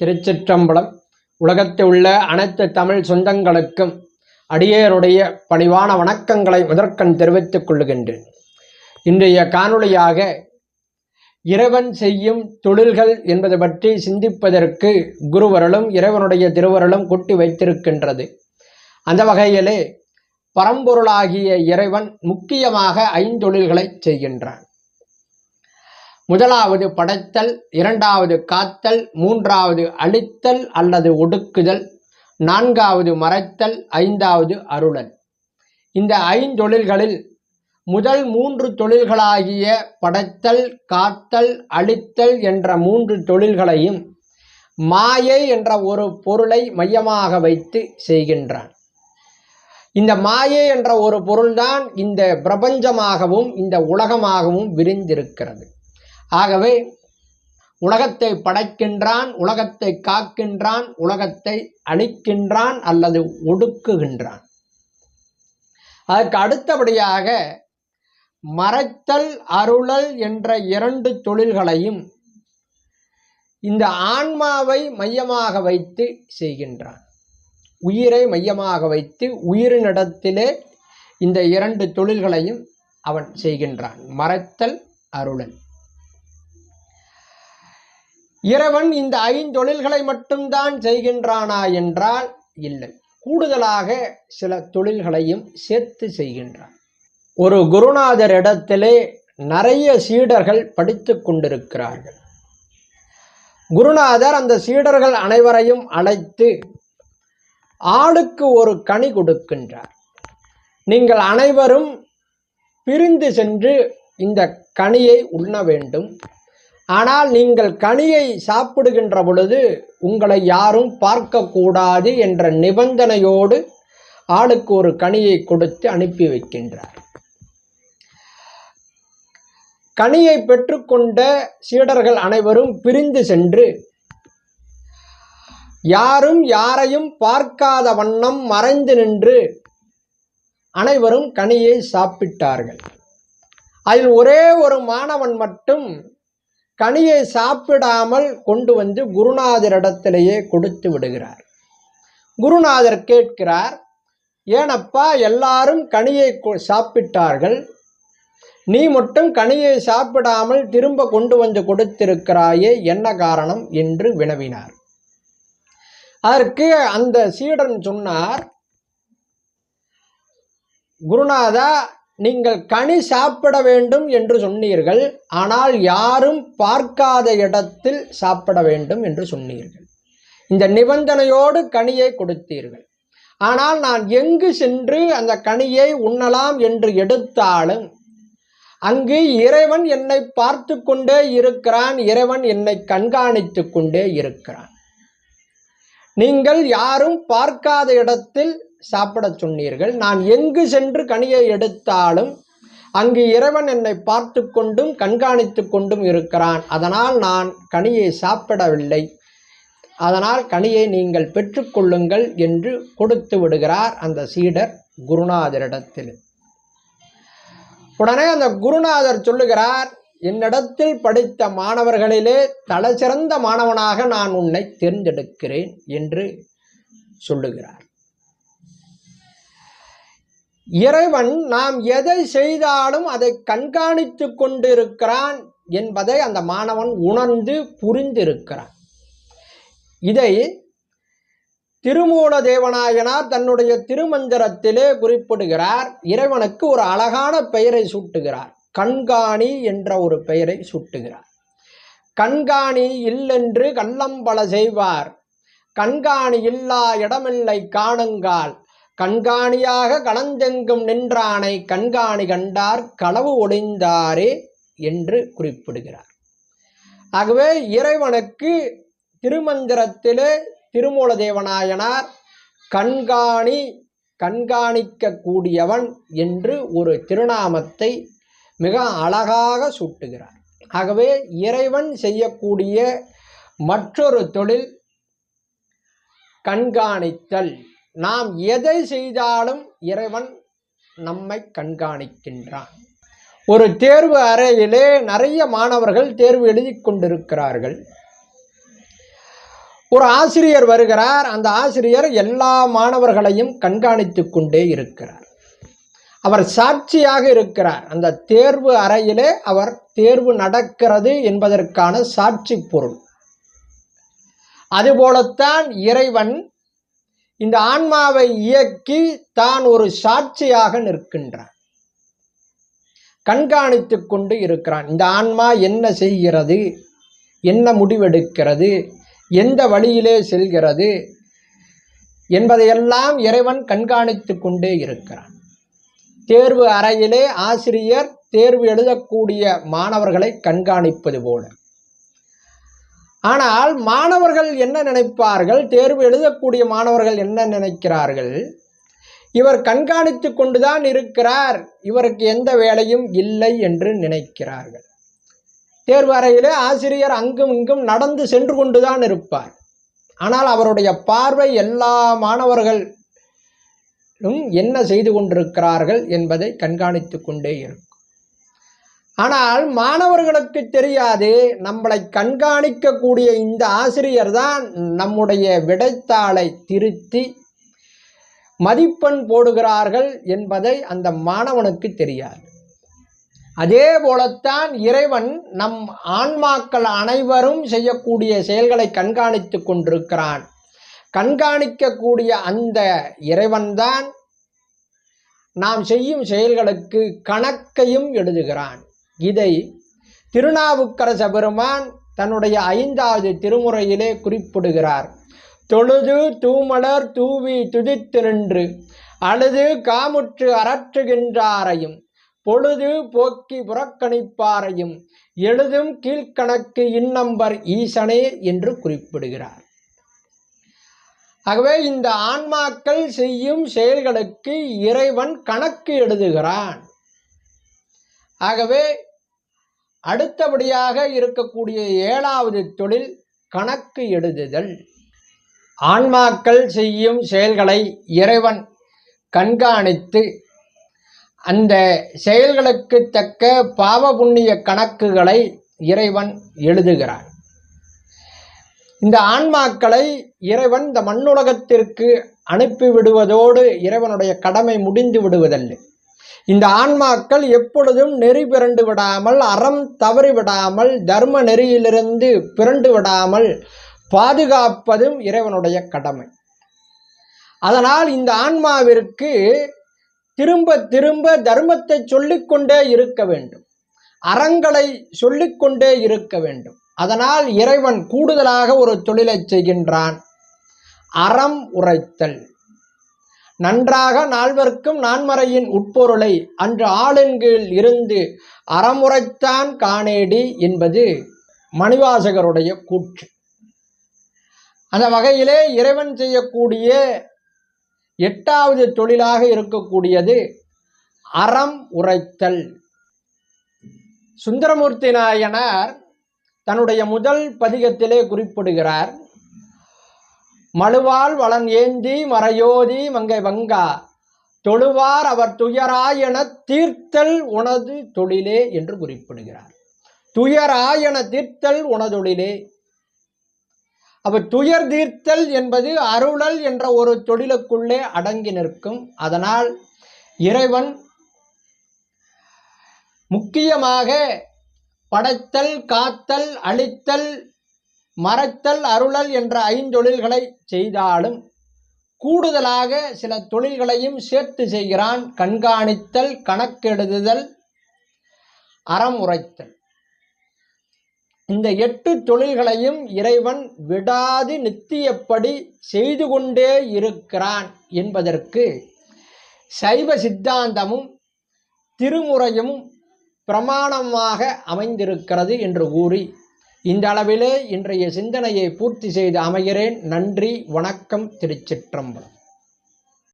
திருச்சிற்றம்பலம். உலகத்தில் உள்ள அனைத்து தமிழ் சொந்தங்களுக்கும் அடியேருடைய பணிவான வணக்கங்களை முதற்கண் தெரிவித்துக் கொள்ளுகின்றேன் இன்றைய காணொளியாக இறைவன் செய்யும் தொழில்கள் என்பது பற்றி சிந்திப்பதற்கு குருவருளும் இறைவனுடைய திருவருளும் கொட்டி வைத்திருக்கின்றது. அந்த வகையிலே பரம்பொருளாகிய இறைவன் முக்கியமாக ஐந்தொழில்களை செய்கின்றான். முதலாவது படைத்தல் இரண்டாவது காத்தல் மூன்றாவது அழித்தல் அல்லது ஒடுக்குதல் நான்காவது மறைத்தல் ஐந்தாவது அருளல். இந்த ஐந்தொழில்களில் முதல் மூன்று தொழில்களாகிய படைத்தல் காத்தல் அழித்தல் என்ற மூன்று தொழில்களையும் மாயை என்ற ஒரு பொருளை மையமாக வைத்து செய்கின்றான். இந்த மாயை என்ற ஒரு பொருள்தான் இந்த பிரபஞ்சமாகவும் இந்த உலகமாகவும் விரிந்திருக்கிறது. ஆகவே உலகத்தை படைக்கின்றான் உலகத்தை காக்கின்றான் உலகத்தை அழிக்கின்றான் அல்லது ஒடுக்குகின்றான். அதற்கு அடுத்தபடியாக மறைத்தல் அருளல் என்ற இரண்டு தொழில்களையும் இந்த ஆன்மாவை மையமாக வைத்து செய்கின்றான். உயிரை மையமாக வைத்து உயிரினிடத்திலே இந்த இரண்டு தொழில்களையும் அவன் செய்கின்றான். மறைத்தல் அருளல். இறைவன் இந்த ஐந்தொழில்களை மட்டும்தான் செய்கின்றானா என்றால் இல்லை. கூடுதலாக சில தொழில்களையும் சேர்த்து செய்கின்றான். ஒரு குருநாதர் இடத்திலே நிறைய சீடர்கள் படித்து கொண்டிருக்கிறார்கள். குருநாதர் அந்த சீடர்கள் அனைவரையும் அழைத்து ஆளுக்கு ஒரு கனி கொடுக்கின்றார். நீங்கள் அனைவரும் பிரிந்து சென்று இந்த கனியை உண்ண வேண்டும். ஆனால் நீங்கள் கனியை சாப்பிடுகின்ற பொழுது உங்களை யாரும் பார்க்கக்கூடாது என்ற நிபந்தனையோடு ஆளுக்கு ஒரு கனியை கொடுத்து அனுப்பி வைக்கின்றார். கனியை பெற்றுக்கொண்ட சீடர்கள் அனைவரும் பிரிந்து சென்று யாரும் யாரையும் பார்க்காத வண்ணம் மறைந்து நின்று அனைவரும் கனியை சாப்பிட்டார்கள். அதில் ஒரே ஒரு மாணவன் மட்டும் கனியை சாப்பிடாமல் கொண்டு வந்து குருநாதரிடத்திலேயே கொடுத்து விடுகிறார். குருநாதர் கேட்கிறார் ஏனப்பா எல்லாரும் கனியை கொ- சாப்பிட்டார்கள். நீ மட்டும் கனியை சாப்பிடாமல் திரும்ப கொண்டு வந்து கொடுத்திருக்கிறாயே என்ன காரணம்? என்று வினவினார். அதற்கு அந்த சீடன் சொன்னார் குருநாதா நீங்கள் கனி சாப்பிட வேண்டும் என்று சொன்னீர்கள் ஆனால் யாரும் பார்க்காத இடத்தில் சாப்பிட வேண்டும் என்று சொன்னீர்கள். இந்த நிபந்தனையோடு கனியை கொடுத்தீர்கள். ஆனால் நான் எங்கு சென்று அந்த கனியை உண்ணலாம் என்று எடுத்தாலும் அங்கு இறைவன் என்னை பார்த்து கொண்டே இருக்கிறான் இறைவன் என்னை கண்காணித்து கொண்டே இருக்கிறான். நீங்கள் யாரும் பார்க்காத இடத்தில் சாப்பிடச் சொன்னீர்கள். நான் எங்கு சென்று கனியை எடுத்தாலும் அங்கு இறைவன் என்னை பார்த்து கொண்டும் கண்காணித்து கொண்டும் இருக்கிறான். அதனால் நான் கனியை சாப்பிடவில்லை. அதனால் கனியை நீங்கள் பெற்றுக்கொள்ளுங்கள் என்று கொடுத்து விடுகிறார் அந்த சீடர் குருநாதரிடத்தில். உடனே அந்த குருநாதர் சொல்லுகிறார் என்னிடத்தில் படித்த மாணவர்களிலே தலைசிறந்த மாணவனாக நான் உன்னை தேர்ந்தெடுக்கிறேன் என்று சொல்லுகிறார். இறைவன் நாம் எதை செய்தாலும் அதை கண்காணித்து கொண்டிருக்கிறான் என்பதை அந்த மாணவன் உணர்ந்து புரிந்திருக்கிறான். இதை திருமூல தேவநாயனார் தன்னுடைய திருமந்திரத்திலே குறிப்பிடுகிறார். இறைவனுக்கு ஒரு அழகான பெயரை சூட்டுகிறார். கண்காணி என்ற ஒரு பெயரை சூட்டுகிறார். கண்காணி இல்லென்று கள்ளம்பல செய்வார். கண்காணி இல்லா இடமில்லை காணுங்கால். கண்காணியாக களந்தெங்கும் நின்றானை கண்காணி கண்டார் களவு ஒளிந்தாரே என்று குறிப்பிடுகிறார். ஆகவே இறைவனுக்கு திருமந்திரத்திலே திருமூல தேவநாயனார் கண்காணி கண்காணிக்க கூடியவன் என்று ஒரு திருநாமத்தை மிக அழகாக சூட்டுகிறார். ஆகவே இறைவன் செய்யக்கூடிய மற்றொரு தொழில் கண்காணித்தல். நாம் எதை செய்தாலும் இறைவன் நம்மை கண்காணிக்கின்றான். ஒரு தேர்வு அறையிலே நிறைய மாணவர்கள் தேர்வு எழுதி கொண்டிருக்கிறார்கள். ஒரு ஆசிரியர் வருகிறார். அந்த ஆசிரியர் எல்லா மாணவர்களையும் கண்காணித்து கொண்டே இருக்கிறார். அவர் சாட்சியாக இருக்கிறார். அந்த தேர்வு அறையிலே அவர் தேர்வு நடக்கிறது என்பதற்கான சாட்சி பொருள். அதுபோலத்தான் இறைவன் இந்த ஆன்மாவை இயக்கி தான் ஒரு சாட்சியாக நிற்கின்றான். கண்காணித்து கொண்டு இருக்கிறான். இந்த ஆன்மா என்ன செய்கிறது? என்ன முடிவெடுக்கிறது? எந்த வழியிலே செல்கிறது? என்பதையெல்லாம் இறைவன் கண்காணித்து கொண்டே இருக்கிறான். தேர்வு அறையிலே ஆசிரியர் தேர்வு எழுதக்கூடிய மாணவர்களை கண்காணிப்பது போல. ஆனால் மாணவர்கள் என்ன நினைப்பார்கள்? தேர்வு எழுதக்கூடிய மாணவர்கள் என்ன நினைக்கிறார்கள்? இவர் கண்காணித்து கொண்டுதான் இருக்கிறார். இவருக்கு எந்த வேலையும் இல்லை என்று நினைக்கிறார்கள். தேர்வு அறையிலே ஆசிரியர் அங்கும் இங்கும் நடந்து சென்று கொண்டுதான் இருப்பார். ஆனால் அவருடைய பார்வை எல்லா மாணவர்களும் என்ன செய்து கொண்டிருக்கிறார்கள் என்பதை கண்காணித்து கொண்டே இருக்கும். ஆனால் மாணவர்களுக்கு தெரியாது நம்மளை கண்காணிக்கக்கூடிய இந்த ஆசிரியர் தான் நம்முடைய விடைத்தாளை திருத்தி மதிப்பெண் போடுகிறார்கள் என்பதை அந்த மாணவனுக்கு தெரியாது. அதே போலத்தான் இறைவன் நம் ஆன்மாக்கள் அனைவரும் செய்யக்கூடிய செயல்களை கண்காணித்து கொண்டிருக்கிறான். கண்காணிக்கக்கூடிய அந்த இறைவன்தான் நாம் செய்யும் செயல்களுக்கு கணக்கையும் எழுதுகிறான். இதை திருநாவுக்கரச பெருமான் தன்னுடைய ஐந்தாவது திருமுறையிலே குறிப்பிடுகிறார். தொழுது தூமலர் தூவி துதித்து நின்று அழுது காமுற்று அரற்றுகின்றாரையும் பொழுது போக்கி புறக்கணிப்பாரையும் எழுதும் கீழ்கணக்கு இன்னம்பர் ஈசனே என்று குறிப்பிடுகிறார். ஆகவே இந்த ஆன்மாக்கள் செய்யும் செயல்களுக்கு இறைவன் கணக்கு எழுதுகிறான். ஆகவே அடுத்தபடியாக இருக்கக்கூடிய ஏழாவது தொழில் கணக்கு எழுதுதல். ஆன்மாக்கள் செய்யும் செயல்களை இறைவன் கண்காணித்து அந்த செயல்களுக்கு தக்க பாவ புண்ணிய கணக்குகளை இறைவன் எழுதுகிறான். இந்த ஆன்மாக்களை இறைவன் இந்த மண்ணுலகத்திற்கு அனுப்பிவிடுவதோடு இறைவனுடைய கடமை முடிந்து விடுவதல்ல. இந்த ஆன்மாக்கள் எப்பொழுதும் நெறி பிறண்டு விடாமல் அறம் தவறி விடாமல் தர்ம நெறியிலிருந்து பிறண்டு விடாமல் பாதுகாப்பதும் இறைவனுடைய கடமை. அதனால் இந்த ஆன்மாவிற்கு திரும்ப திரும்ப தர்மத்தை சொல்லிக்கொண்டே இருக்க வேண்டும். அறங்களை சொல்லிக்கொண்டே இருக்க வேண்டும். அதனால் இறைவன் கூடுதலாக ஒரு தொழிலை செய்கின்றான். அறம் உரைத்தல். நன்றாக நால்வர்க்கும் நான்மறையின் உட்பொருளை அன்று ஆளுங்கீழ் இருந்து அறமுறைத்தான் காணேடி என்பது மணிவாசகருடைய கூற்று. அந்த வகையிலே இறைவன் செய்யக்கூடிய எட்டாவது தொழிலாக இருக்கக்கூடியது அறம் உரைத்தல். சுந்தரமூர்த்தி நாயனார் தன்னுடைய முதல் பதிகத்திலே குறிப்பிடுகிறார் மழுவால் வளன் ஏந்தி மறையோதி மங்கை வங்கா தொழுவார் அவர் துயராயன தீர்த்தல் உனது தொழிலே என்று குறிப்பிடுகிறார். துயராயன தீர்த்தல் உனதொழிலே அவர் துயர் தீர்த்தல் என்பது அருளல் என்ற ஒரு தொழிலுக்குள்ளே அடங்கி நிற்கும். அதனால் இறைவன் முக்கியமாக படைத்தல் காத்தல் அழித்தல் மறைத்தல் அருளல் என்ற ஐந்தொழில்களை செய்தாலும் கூடுதலாக சில தொழில்களையும் சேர்த்து செய்கிறான் கண்காணித்தல் கணக்கெடுதல் அறம் உரைத்தல். இந்த எட்டு தொழில்களையும் இறைவன் விடாது நித்தியப்படி செய்து கொண்டே இருக்கிறான் என்பதற்கு சைவ சித்தாந்தமும் திருமுறையும் பிரமாணமாக அமைந்திருக்கிறது என்று கூறி இந்த அளவிலே இன்றைய சிந்தனையை பூர்த்தி செய்து அமைகிறேன். நன்றி வணக்கம் திருச்சிற்றம்பலம்.